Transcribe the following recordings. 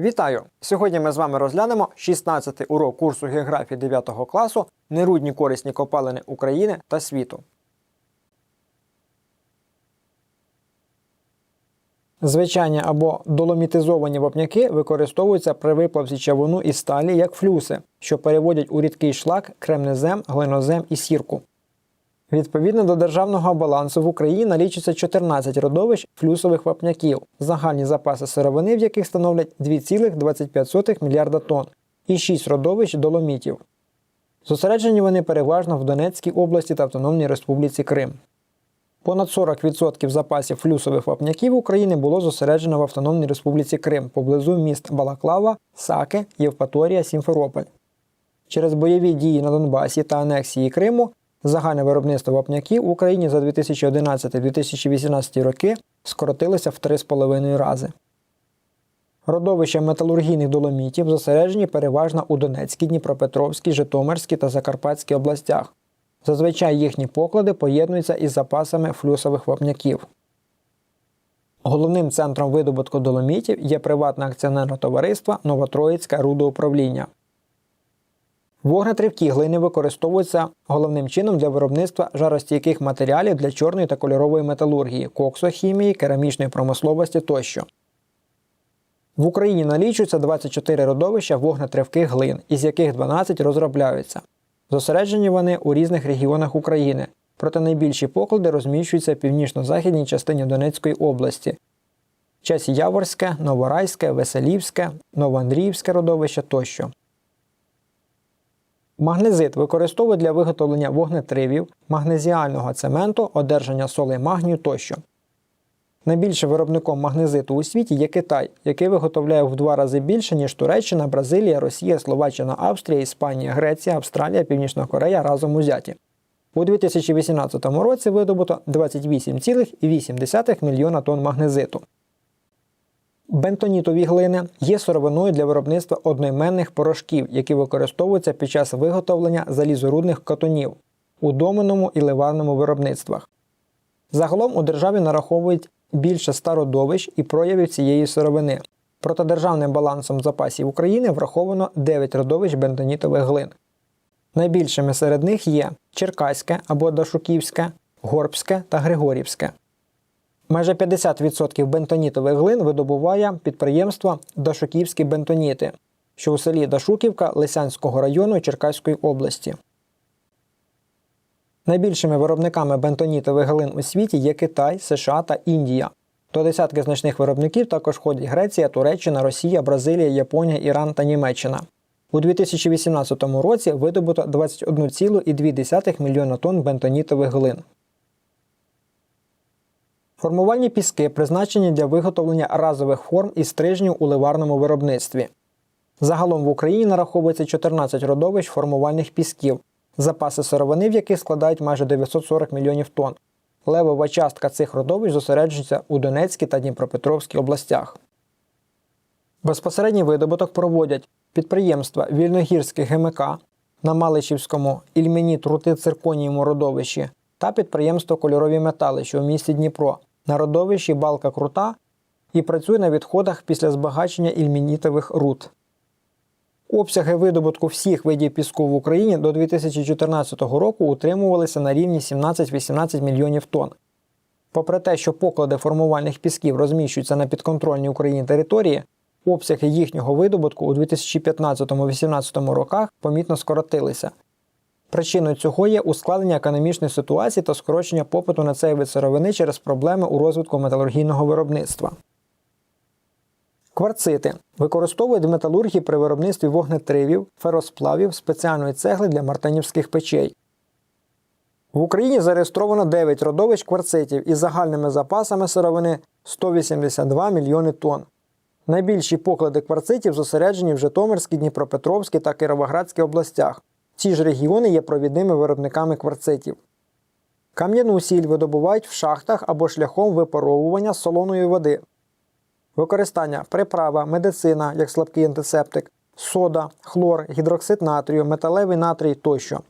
Вітаю! Сьогодні ми з вами розглянемо 16-й урок курсу географії 9 класу Нерудні корисні копалини України та світу. Звичайні або доломітизовані вапняки використовуються при виплавці чавуну і сталі як флюси, що переводять у рідкий шлак кремнезем, глинозем і сірку. Відповідно до державного балансу в Україні налічується 14 родовищ флюсових вапняків, загальні запаси сировини в яких становлять 2,25 мільярда тонн, і 6 родовищ доломітів. Зосереджені вони переважно в Донецькій області та Автономній Республіці Крим. Понад 40% запасів флюсових вапняків України було зосереджено в Автономній Республіці Крим поблизу міст Балаклава, Саки, Євпаторія, Сімферополь. Через бойові дії на Донбасі та анексії Криму загальне виробництво вапняків в Україні за 2011-2018 роки скоротилося в 3,5 рази. Родовища металургійних доломітів зосереджені переважно у Донецькій, Дніпропетровській, Житомирській та Закарпатській областях. Зазвичай їхні поклади поєднуються із запасами флюсових вапняків. Головним центром видобутку доломітів є приватне акціонерне товариство Новотроїцьке рудоуправління. Вогнетривкі глини використовуються головним чином для виробництва жаростійких матеріалів для чорної та кольорової металургії, коксохімії, керамічної промисловості тощо. В Україні налічується 24 родовища вогнетривких глин, із яких 12 розробляються. Зосереджені вони у різних регіонах України, проте найбільші поклади розміщуються в північно-західній частині Донецької області. Часі Яворське, Новорайське, Веселівське, Новоандріївське родовище тощо. Магнезит використовують для виготовлення вогнетривів, магнезіального цементу, одержання солей магнію тощо. Найбільшим виробником магнезиту у світі є Китай, який виготовляє в два рази більше, ніж Туреччина, Бразилія, Росія, Словаччина, Австрія, Іспанія, Греція, Австралія, Північна Корея разом узяті. У 2018 році видобуто 28,8 мільйона тонн магнезиту. Бентонітові глини є сировиною для виробництва одноіменних порошків, які використовуються під час виготовлення залізорудних катонів у доменному і ливарному виробництвах. Загалом у державі нараховують більше 100 родовищ і проявів цієї сировини. Проте державним балансом запасів України враховано 9 родовищ бентонітових глин. Найбільшими серед них є Черкаське або Дашуківське, Горбське та Григорівське. Майже 50% бентонітових глин видобуває підприємство Дашуківські бентоніти, що у селі Дашуківка Лисянського району Черкаської області. Найбільшими виробниками бентонітових глин у світі є Китай, США та Індія. До десятки значних виробників також входять Греція, Туреччина, Росія, Бразилія, Японія, Іран та Німеччина. У 2018 році видобуто 21,2 мільйона тонн бентонітових глин. Формувальні піски призначені для виготовлення разових форм і стрижнів у ливарному виробництві. Загалом в Україні нараховується 14 родовищ формувальних пісків, запаси сировини в яких складають майже 940 мільйонів тонн. Левова частка цих родовищ зосереджується у Донецькій та Дніпропетровській областях. Безпосередній видобуток проводять підприємства Вільногірське ГМК на Маличівському ільменіт рути цирконієвому родовищі та підприємство Кольорові метали, що в місті Дніпро, на родовищі Балка Крута і працює на відходах після збагачення ільменітових руд. Обсяги видобутку всіх видів піску в Україні до 2014 року утримувалися на рівні 17-18 мільйонів тонн. Попри те, що поклади формувальних пісків розміщуються на підконтрольній Україні території, обсяги їхнього видобутку у 2015-2018 роках помітно скоротилися. Причиною цього є ускладнення економічної ситуації та скорочення попиту на цей вид сировини через проблеми у розвитку металургійного виробництва. Кварцити використовують в металургії при виробництві вогнетривів, феросплавів, спеціальної цегли для мартинівських печей. В Україні зареєстровано 9 родовищ кварцитів із загальними запасами сировини 182 мільйони тонн. Найбільші поклади кварцитів зосереджені в Житомирській, Дніпропетровській та Кіровоградській областях. Ці ж регіони є провідними виробниками кварцитів. Кам'яну сіль видобувають в шахтах або шляхом випаровування солоної води. Використання приправа, медицина як слабкий антисептик, сода, хлор, гідроксид натрію, металевий натрій тощо.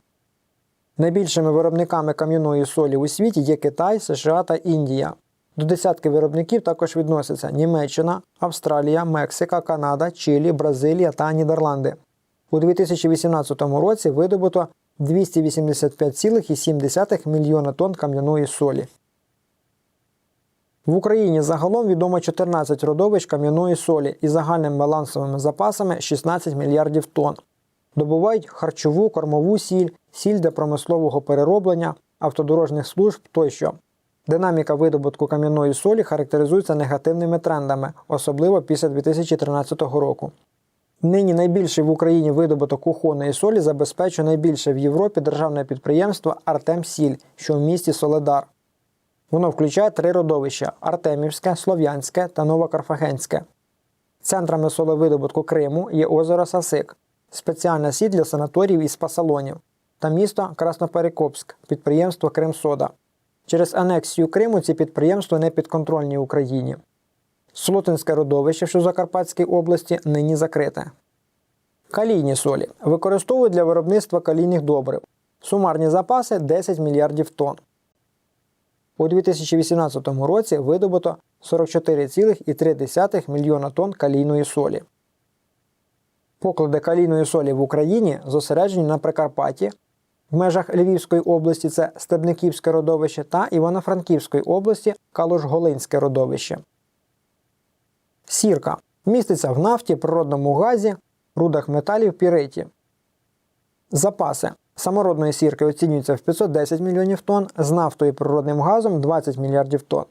Найбільшими виробниками кам'яної солі у світі є Китай, США та Індія. До десятки виробників також відносяться Німеччина, Австралія, Мексика, Канада, Чилі, Бразилія та Нідерланди. У 2018 році видобуто 285,7 мільйона тонн кам'яної солі. В Україні загалом відомо 14 родовищ кам'яної солі із загальними балансовими запасами 16 мільярдів тонн. Добувають харчову, кормову сіль, сіль для промислового перероблення, автодорожних служб тощо. Динаміка видобутку кам'яної солі характеризується негативними трендами, особливо після 2013 року. Нині найбільший в Україні видобуток кухонної солі забезпечує найбільше в Європі державне підприємство Артемсіль, що в місті Соледар. Воно включає три родовища: Артемівське, Слов'янське та Новокарфагенське. Центрами солевидобутку Криму є озеро Сасик, спеціальна сіль для санаторіїв і спа-салонів, та місто Красноперекопськ, підприємство Кримсода. Через анексію Криму ці підприємства не підконтрольні Україні. Солотинське родовище, що в Закарпатській області, нині закрите. Калійні солі використовують для виробництва калійних добрив. Сумарні запаси 10 мільярдів тонн. У 2018 році видобуто 44,3 мільйона тонн калійної солі. Поклади калійної солі в Україні зосереджені на Прикарпатті, в межах Львівської області це Стебниківське родовище та Івано-Франківської області Калуш-Голинське родовище. Сірка міститься в нафті, природному газі, рудах металів, піриті. Запаси самородної сірки оцінюються в 510 мільйонів тонн, з нафтою і природним газом 20 мільярдів тонн.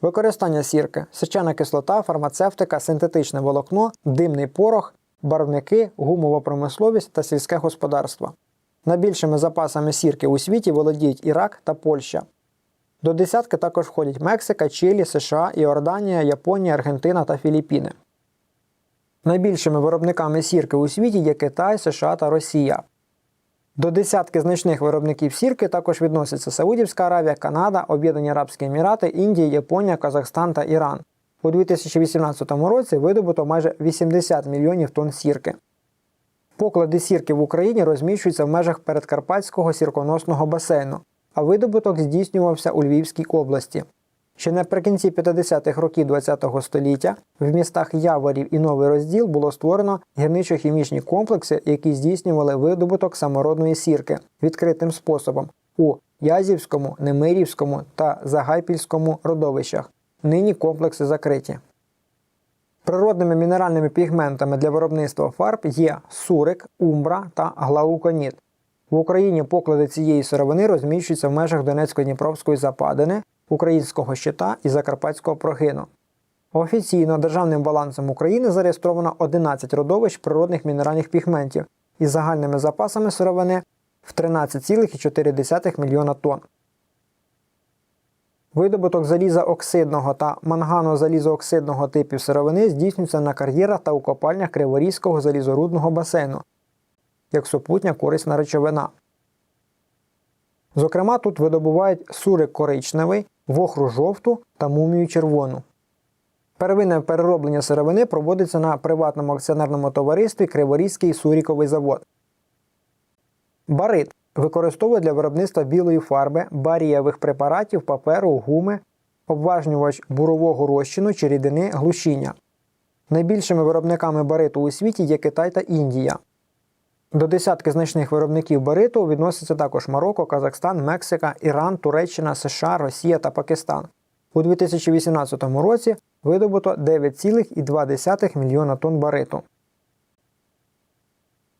Використання сірки, сечана кислота, фармацевтика, синтетичне волокно, димний порох, барвники, гумова промисловість та сільське господарство. Найбільшими запасами сірки у світі володіють Ірак та Польща. До десятки також входять Мексика, Чилі, США, Іорданія, Японія, Аргентина та Філіппіни. Найбільшими виробниками сірки у світі є Китай, США та Росія. До десятки значних виробників сірки також відносяться Саудівська Аравія, Канада, Об'єднані Арабські Емірати, Індія, Японія, Казахстан та Іран. У 2018 році видобуто майже 80 мільйонів тонн сірки. Поклади сірки в Україні розміщуються в межах передкарпатського сірконосного басейну, а видобуток здійснювався у Львівській області. Ще наприкінці 50-х років ХХ століття в містах Яворів і Новий Розділ було створено гірничо-хімічні комплекси, які здійснювали видобуток самородної сірки відкритим способом у Язівському, Немирівському та Загайпільському родовищах. Нині комплекси закриті. Природними мінеральними пігментами для виробництва фарб є сурик, умбра та глауконіт. В Україні поклади цієї сировини розміщуються в межах Донецько-Дніпровської западини, Українського щита і Закарпатського прогину. Офіційно державним балансом України зареєстровано 11 родовищ природних мінеральних пігментів із загальними запасами сировини в 13,4 мільйона тонн. Видобуток заліза оксидного та мангано-залізооксидного типів сировини здійснюється на кар'єрах та у копальнях Криворізького залізорудного басейну як супутня корисна речовина. Зокрема, тут видобувають сурик коричневий, вохру жовту та мумію червону. Первинне перероблення сировини проводиться на приватному акціонерному товаристві Криворізький суріковий завод. Барит використовує для виробництва білої фарби, барієвих препаратів, паперу, гуми, обважнювач бурового розчину чи рідини глушіння. Найбільшими виробниками бариту у світі є Китай та Індія. До десятки значних виробників бариту відносяться також Марокко, Казахстан, Мексика, Іран, Туреччина, США, Росія та Пакистан. У 2018 році видобуто 9,2 мільйона тонн бариту.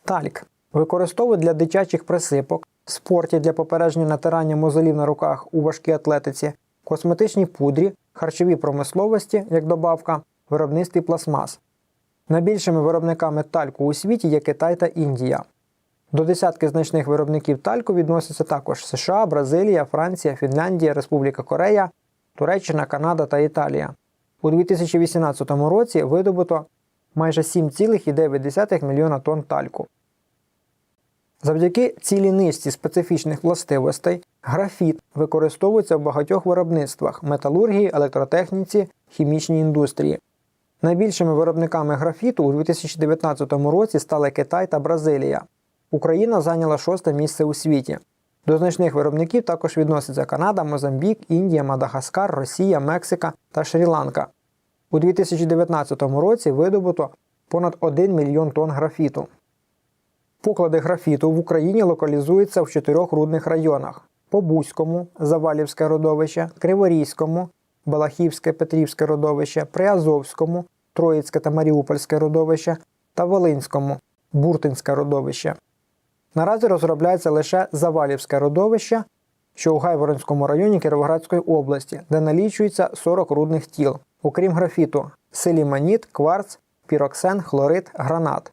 Тальк використовують для дитячих присипок, спорті для попередження натирання мозолів на руках у важкій атлетиці, косметичній пудрі, харчовій промисловості як добавка, виробництві пластмас. Найбільшими виробниками тальку у світі є Китай та Індія. До десятки значних виробників тальку відносяться також США, Бразилія, Франція, Фінляндія, Республіка Корея, Туреччина, Канада та Італія. У 2018 році видобуто майже 7,9 мільйона тонн тальку. Завдяки цілій низці специфічних властивостей графіт використовується в багатьох виробництвах металургії, електротехніці, хімічній індустрії. Найбільшими виробниками графіту у 2019 році стали Китай та Бразилія. Україна зайняла шосте місце у світі. До значних виробників також відносяться Канада, Мозамбік, Індія, Мадагаскар, Росія, Мексика та Шрі-Ланка. У 2019 році видобуто понад 1 мільйон тонн графіту. Поклади графіту в Україні локалізуються в чотирьох рудних районах: Побузькому, Завалівське родовище, Криворізькому, Балахівське, Петрівське родовище, Приазовському, Троїцьке та Маріупольське родовище та Волинському, Буртинське родовище. Наразі розробляється лише Завалівське родовище, що у Гайворонському районі Кіровоградської області, де налічується 40 рудних тіл, окрім графіту, силіманіт, кварц, піроксен, хлорид, гранат.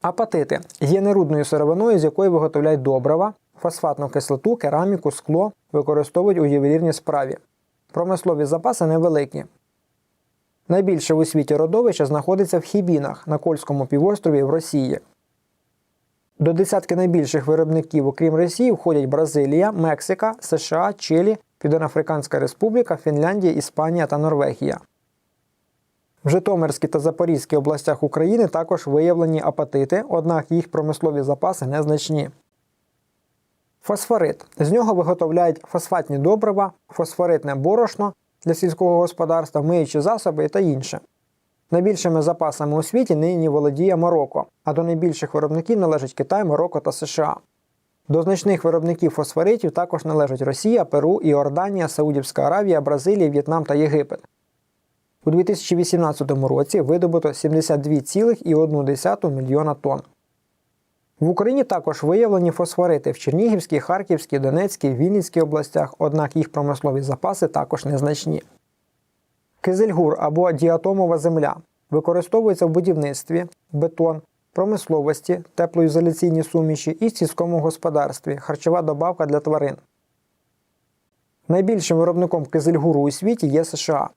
Апатити є нерудною сировиною, з якої виготовляють добрива, фосфатну кислоту, кераміку, скло, використовують у ювелірній справі. Промислові запаси невеликі. Найбільше у світі родовище знаходиться в Хібінах на Кольському півострові в Росії. До десятки найбільших виробників, окрім Росії, входять Бразилія, Мексика, США, Чилі, Південноафриканська Республіка, Фінляндія, Іспанія та Норвегія. В Житомирській та Запорізькій областях України також виявлені апатити, однак їх промислові запаси незначні. Фосфорит. З нього виготовляють фосфатні добрива, фосфоритне борошно для сільського господарства, миючі засоби та інше. Найбільшими запасами у світі нині володіє Марокко, а до найбільших виробників належать Китай, Марокко та США. До значних виробників фосфоритів також належать Росія, Перу, Іорданія, Саудівська Аравія, Бразилія, В'єтнам та Єгипет. У 2018 році видобуто 72,1 мільйона тонн. В Україні також виявлені фосфорити в Чернігівській, Харківській, Донецькій, Вінницькій областях, однак їх промислові запаси також незначні. Кизельгур або діатомова земля використовується в будівництві, бетон, промисловості, теплоізоляційні суміші і сільському господарстві, харчова добавка для тварин. Найбільшим виробником кизельгуру у світі є США.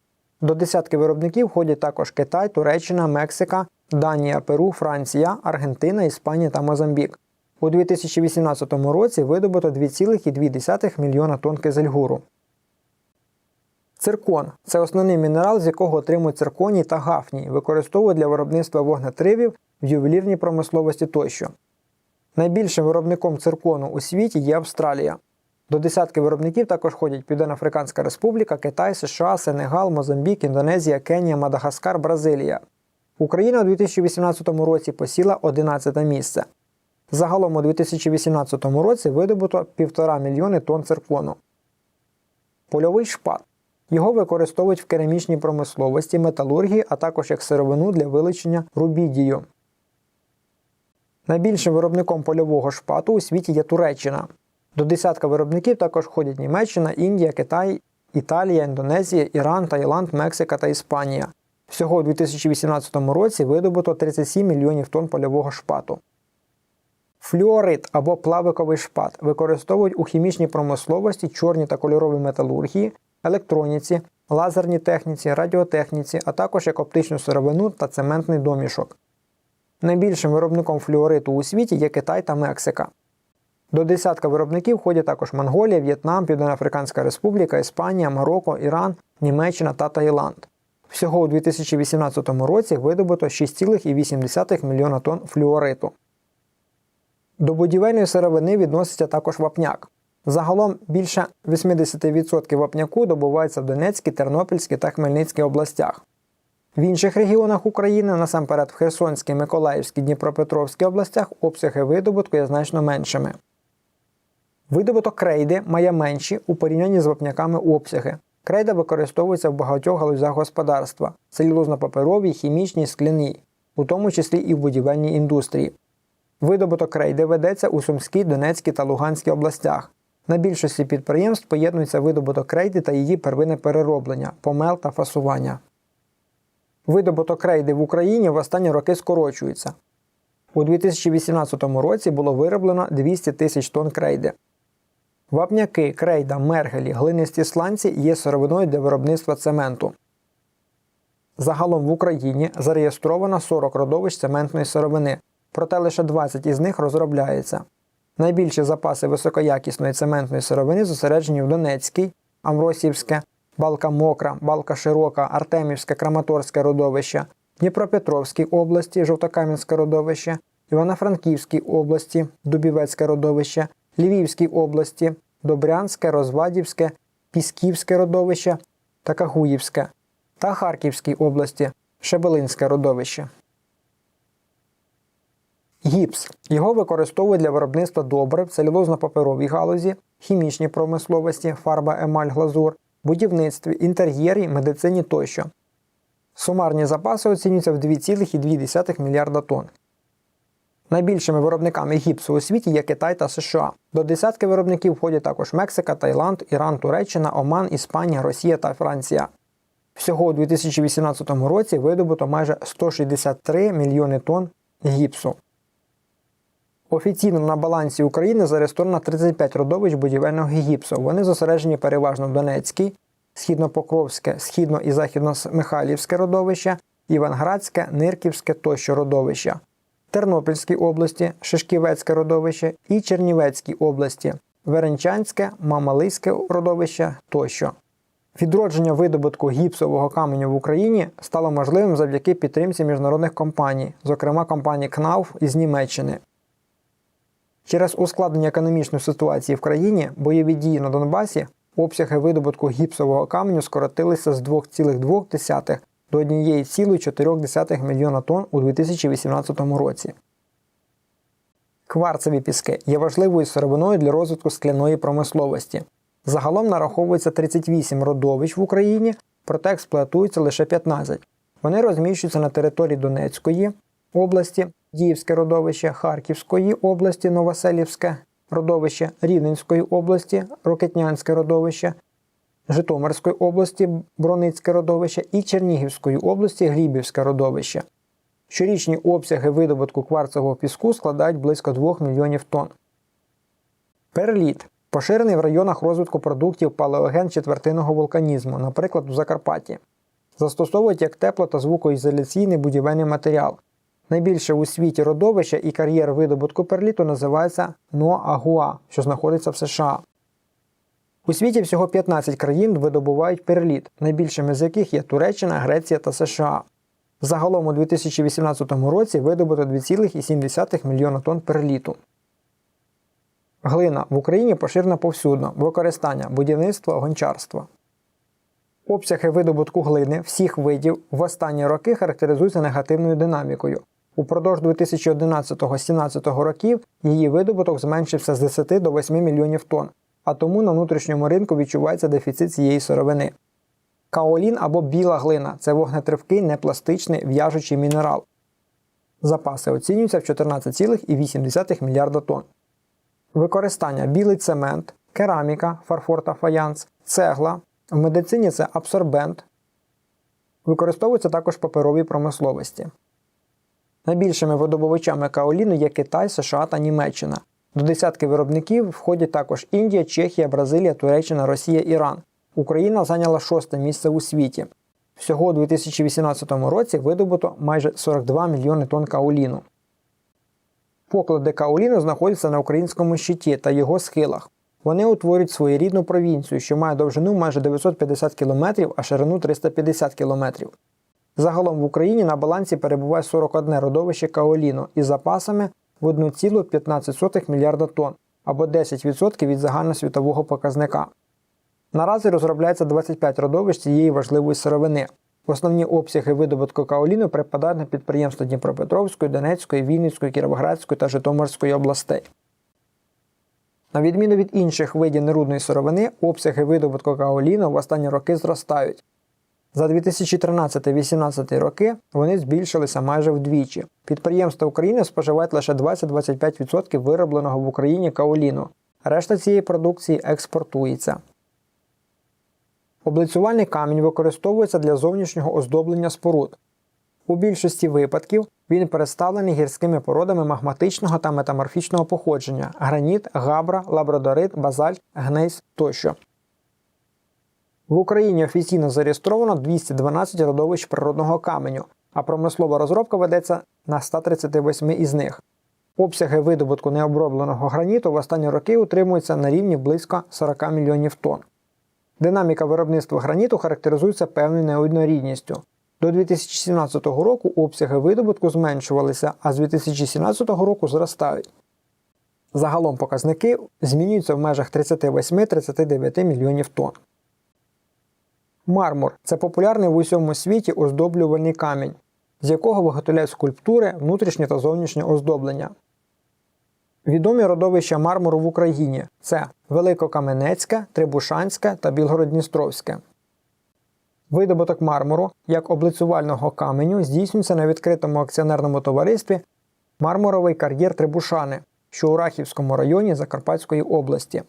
До десятки виробників входять також Китай, Туреччина, Мексика, Данія, Перу, Франція, Аргентина, Іспанія та Мозамбік. У 2018 році видобуто 2,2 мільйона тонн кизельгуру. Циркон це основний мінерал, з якого отримують цирконій та гафній, використовують для виробництва вогнетривів в ювелірній промисловості тощо. Найбільшим виробником циркону у світі є Австралія. До десятки виробників також ходять Південно-Африканська Республіка, Китай, США, Сенегал, Мозамбік, Індонезія, Кенія, Мадагаскар, Бразилія. Україна у 2018 році посіла 11 місце. Загалом у 2018 році видобуто 1,5 мільйони тонн циркону. Польовий шпат. Його використовують в керамічній промисловості, металургії, а також як сировину для вилучення рубідію. Найбільшим виробником польового шпату у світі є Туреччина. До десятка виробників також входять Німеччина, Індія, Китай, Італія, Індонезія, Іран, Таїланд, Мексика та Іспанія. Всього у 2018 році видобуто 37 мільйонів тонн польового шпату. Флюорит або плавиковий шпат використовують у хімічній промисловості, чорній та кольоровій металургії, електроніці, лазерній техніці, радіотехніці, а також як оптичну сировину та цементний домішок. Найбільшим виробником флюориту у світі є Китай та Мексика. До десятка виробників входять також Монголія, В'єтнам, Південноафриканська Республіка, Іспанія, Марокко, Іран, Німеччина та Таїланд. Всього у 2018 році видобуто 6,8 мільйона тонн флюориту. До будівельної сировини відноситься також вапняк. Загалом більше 80% вапняку добувається в Донецькій, Тернопільській та Хмельницькій областях. В інших регіонах України, насамперед в Херсонській, Миколаївській, Дніпропетровській областях, обсяги видобутку є значно меншими. Видобуток крейди має менші у порівнянні з вапняками обсяги. Крейда використовується в багатьох галузях господарства целюлозно-паперовій, хімічній, скляній, у тому числі і в будівельній індустрії. Видобуток крейди ведеться у Сумській, Донецькій та Луганській областях. На більшості підприємств поєднується видобуток крейди та її первинне перероблення, помел та фасування. Видобуток крейди в Україні в останні роки скорочується. У 2018 році було вироблено 200 тисяч тонн крейди. Вапняки, крейда, мергелі, глинисті сланці є сировиною для виробництва цементу. Загалом в Україні зареєстровано 40 родовищ цементної сировини, проте лише 20 із них розробляється. Найбільші запаси високоякісної цементної сировини зосереджені в Донецькій, Амросівське, Балка Мокра, Балка Широка, Артемівське, Краматорське родовище, Дніпропетровській області, Жовтокам'янське родовище, Івано-Франківській області, Дубівецьке родовище, Львівській області, Добрянське, Розвадівське, Пісківське родовище та Кагуївське та Харківській області, Шебелинське родовище. Гіпс. Його використовують для виробництва добрив, целюлозно-паперовій галузі, хімічній промисловості, фарба емаль глазур, будівництві, інтер'єрі, медицині тощо. Сумарні запаси оцінюються в 2,2 мільярда тонн. Найбільшими виробниками гіпсу у світі є Китай та США. До десятки виробників входять також Мексика, Таїланд, Іран, Туреччина, Оман, Іспанія, Росія та Франція. Всього у 2018 році видобуто майже 163 мільйони тонн гіпсу. Офіційно на балансі України зареєстровано 35 родовищ будівельного гіпсу. Вони зосереджені переважно в Донецькій, Східно-Покровське, Східно- і Західно-Михайлівське родовище, Іванградське, Нирківське тощо родовища, Тернопільській області, Шишківецьке родовище і Чернівецькій області, Веренчанське, Мамалиське родовище тощо. Відродження видобутку гіпсового каменю в Україні стало можливим завдяки підтримці міжнародних компаній, зокрема компанії КНАУФ із Німеччини. Через ускладнення економічної ситуації в країні бойові дії на Донбасі обсяги видобутку гіпсового каменю скоротилися з 2,2 до 1,4 мільйона тонн у 2018 році. Кварцеві піски є важливою сировиною для розвитку скляної промисловості. Загалом нараховується 38 родовищ в Україні, проте експлуатується лише 15. Вони розміщуються на території Донецької області, Діївське родовище, Харківської області, Новоселівське родовище, Рівненської області, Рокетнянське родовище, Житомирської області, Броницьке родовище і Чернігівської області Глібівське родовище. Щорічні обсяги видобутку кварцевого піску складають близько 2 мільйонів тонн. Перліт поширений в районах розвитку продуктів палеоген четвертинного вулканізму, наприклад, у Закарпатті. Застосовують як тепло та звукоізоляційний будівельний матеріал. Найбільше у світі родовище і кар'єр видобутку перліту називається Ноагуа, що знаходиться в США. У світі всього 15 країн видобувають перліт, найбільшими з яких є Туреччина, Греція та США. Загалом у 2018 році видобуто 2,7 мільйона тонн перліту. Глина в Україні поширена повсюдно, використання будівництва, гончарства. Обсяги видобутку глини всіх видів в останні роки характеризуються негативною динамікою. Упродовж 2011-2017 років її видобуток зменшився з 10 до 8 мільйонів тонн, а тому на внутрішньому ринку відчувається дефіцит цієї сировини. Каолін або біла глина це вогнетривкий непластичний в'яжучий мінерал. Запаси оцінюються в 14,8 мільярда тонн. Використання білий цемент, кераміка, фарфор та фаянс, цегла. В медицині це абсорбент. Використовується також в паперовій промисловості. Найбільшими видобувачами каоліну є Китай, США та Німеччина. До десятки виробників входять також Індія, Чехія, Бразилія, Туреччина, Росія, Іран. Україна зайняла шосте місце у світі. Всього у 2018 році видобуто майже 42 мільйони тонн каоліну. Поклади каоліну знаходяться на українському щиті та його схилах. Вони утворюють своєрідну провінцію, що має довжину майже 950 км, а ширину 350 км. Загалом в Україні на балансі перебуває 41 родовище каоліну із запасами в 1,15 мільярда тонн або 10% від загальносвітового показника. Наразі розробляється 25 родовищ цієї важливої сировини. Основні обсяги видобутку каоліну припадають на підприємства Дніпропетровської, Донецької, Вінницької, Кіровоградської та Житомирської областей. На відміну від інших видів нерудної сировини, обсяги видобутку каоліну в останні роки зростають. За 2013-2018 роки вони збільшилися майже вдвічі. Підприємства України споживають лише 20-25% виробленого в Україні каоліну. Решта цієї продукції експортується. Облицювальний камінь використовується для зовнішнього оздоблення споруд. У більшості випадків він представлений гірськими породами магматичного та метаморфічного походження граніт, габра, лабрадорит, базальт, гнейс тощо. В Україні офіційно зареєстровано 212 родовищ природного каменю, а промислова розробка ведеться на 138 із них. Обсяги видобутку необробленого граніту в останні роки утримуються на рівні близько 40 мільйонів тонн. Динаміка виробництва граніту характеризується певною неоднорідністю. До 2017 року обсяги видобутку зменшувалися, а з 2017 року зростають. Загалом показники змінюються в межах 38-39 мільйонів тонн. Мармур це популярний в усьому світі оздоблювальний камінь, з якого виготовляють скульптури, внутрішнє та зовнішнє оздоблення. Відомі родовища мармуру в Україні це Великокаменецьке, Трибушанське та Білгород-Дністровське. Видобуток мармуру як облицювального каменю здійснюється на відкритому акціонерному товаристві Мармуровий кар'єр Трибушани, що у Рахівському районі Закарпатської області.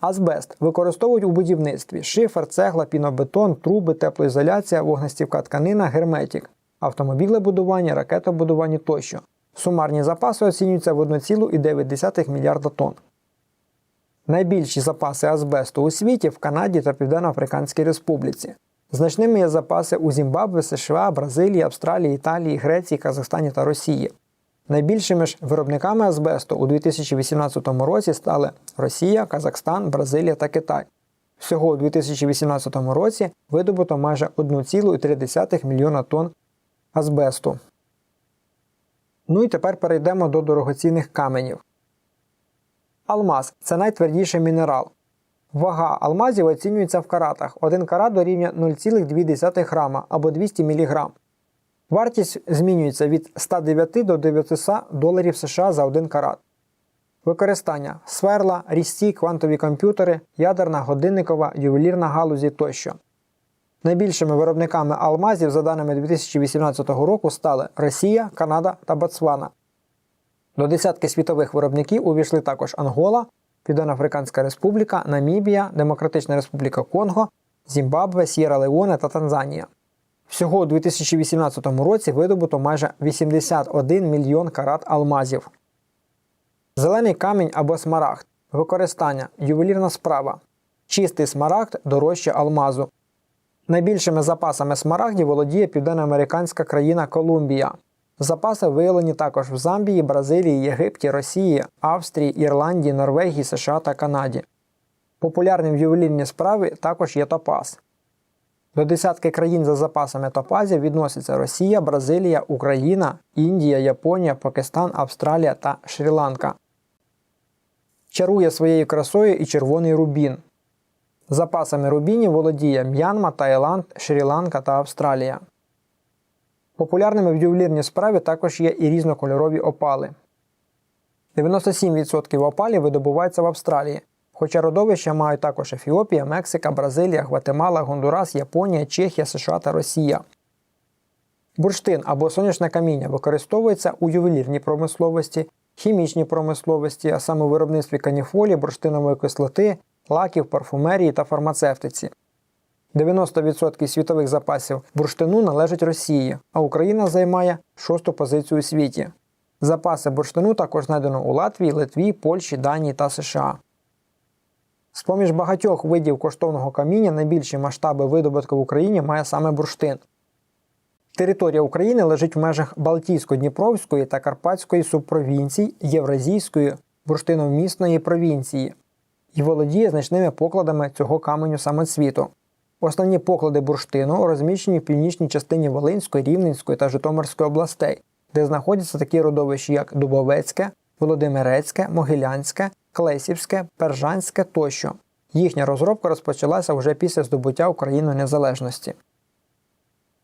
Азбест використовують у будівництві шифер, цегла, пінобетон, труби, теплоізоляція, вогнестівка тканина, герметик, автомобілебудування, ракетобудування тощо. Сумарні запаси оцінюються в 1,9 мільярда тонн. Найбільші запаси азбесту у світі в Канаді та Південно-Африканській Республіці. Значними є запаси у Зімбабве, США, Бразилії, Австралії, Італії, Греції, Казахстані та Росії. Найбільшими ж виробниками азбесту у 2018 році стали Росія, Казахстан, Бразилія та Китай. Всього у 2018 році видобуто майже 1,3 мільйона тонн азбесту. Ну і тепер перейдемо до дорогоцінних каменів. Алмаз це найтвердіший мінерал. Вага алмазів оцінюється в каратах. 1 карат дорівнює 0,2 грама або 200 мг. Вартість змінюється від 109 до 900 доларів США за 1 карат. Використання сверла, різці, квантові комп'ютери, ядерна, годинникова, ювелірна галузі тощо. Найбільшими виробниками алмазів за даними 2018 року стали Росія, Канада та Ботсвана. До десятки світових виробників увійшли також Ангола, Південно-Африканська Республіка, Намібія, Демократична Республіка Конго, Зімбабве, Сєра Леоне та Танзанія. Всього у 2018 році видобуто майже 81 мільйон карат алмазів. Зелений камінь або смарагд. Використання ювелірна справа. Чистий смарагд дорожче алмазу. Найбільшими запасами смарагдів володіє південноамериканська країна Колумбія. Запаси виявлені також в Замбії, Бразилії, Єгипті, Росії, Австрії, Ірландії, Норвегії, США та Канаді. Популярним в ювелірній справі також є топаз. До десятки країн за запасами топазів відносяться Росія, Бразилія, Україна, Індія, Японія, Пакистан, Австралія та Шрі-Ланка. Чарує своєю красою і червоний рубін. Запасами рубінів володіє М'янма, Таїланд, Шрі-Ланка та Австралія. Популярними в ювелірній справі також є і різнокольорові опали. 97% опалів видобувається в Австралії, хоча родовища мають також Ефіопія, Мексика, Бразилія, Гватемала, Гондурас, Японія, Чехія, США та Росія. Бурштин або сонячне каміння використовується у ювелірній промисловості, хімічній промисловості, а саме у виробництві каніфолі, бурштинової кислоти, лаків, парфумерії та фармацевтиці. 90% світових запасів бурштину належать Росії, а Україна займає шосту позицію у світі. Запаси бурштину також знайдено у Латвії, Литві, Польщі, Данії та США. З поміж багатьох видів коштовного каміння найбільші масштаби видобутку в Україні має саме бурштин. Територія України лежить в межах Балтійсько-Дніпровської та Карпатської субпровінцій Євразійської бурштиновмісної провінції і володіє значними покладами цього каменю самоцвіту. Основні поклади бурштину розміщені в північній частині Волинської, Рівненської та Житомирської областей, де знаходяться такі родовища, як Дубовецьке, Володимирецьке, Могилянське, Клесівське, Пержанське тощо. Їхня розробка розпочалася вже після здобуття Україною незалежності.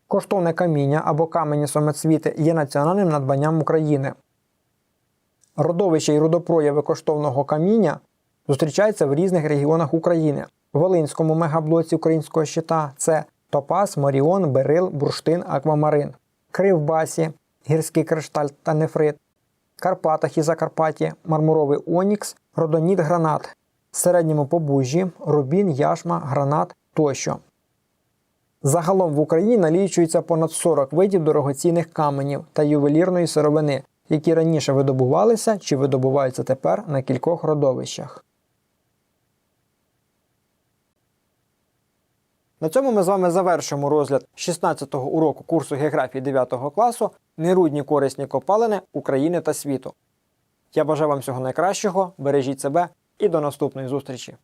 Коштовне каміння або камені самоцвіти є національним надбанням України. Родовища і рудопрояви коштовного каміння зустрічаються в різних регіонах України. В Волинському мегаблоці українського щита це топаз, моріон, берил, бурштин, аквамарин, Кривбасі, гірський кришталь та нефрит, Карпатах і Закарпатті, мармуровий онікс, родоніт гранат, середньому побужжі, рубін, яшма, гранат тощо. Загалом в Україні налічується понад 40 видів дорогоцінних каменів та ювелірної сировини, які раніше видобувалися чи видобуваються тепер на кількох родовищах. На цьому ми з вами завершимо розгляд 16-го уроку курсу географії 9 класу Нерудні корисні копалини України та світу. Я бажаю вам всього найкращого, бережіть себе і до наступної зустрічі!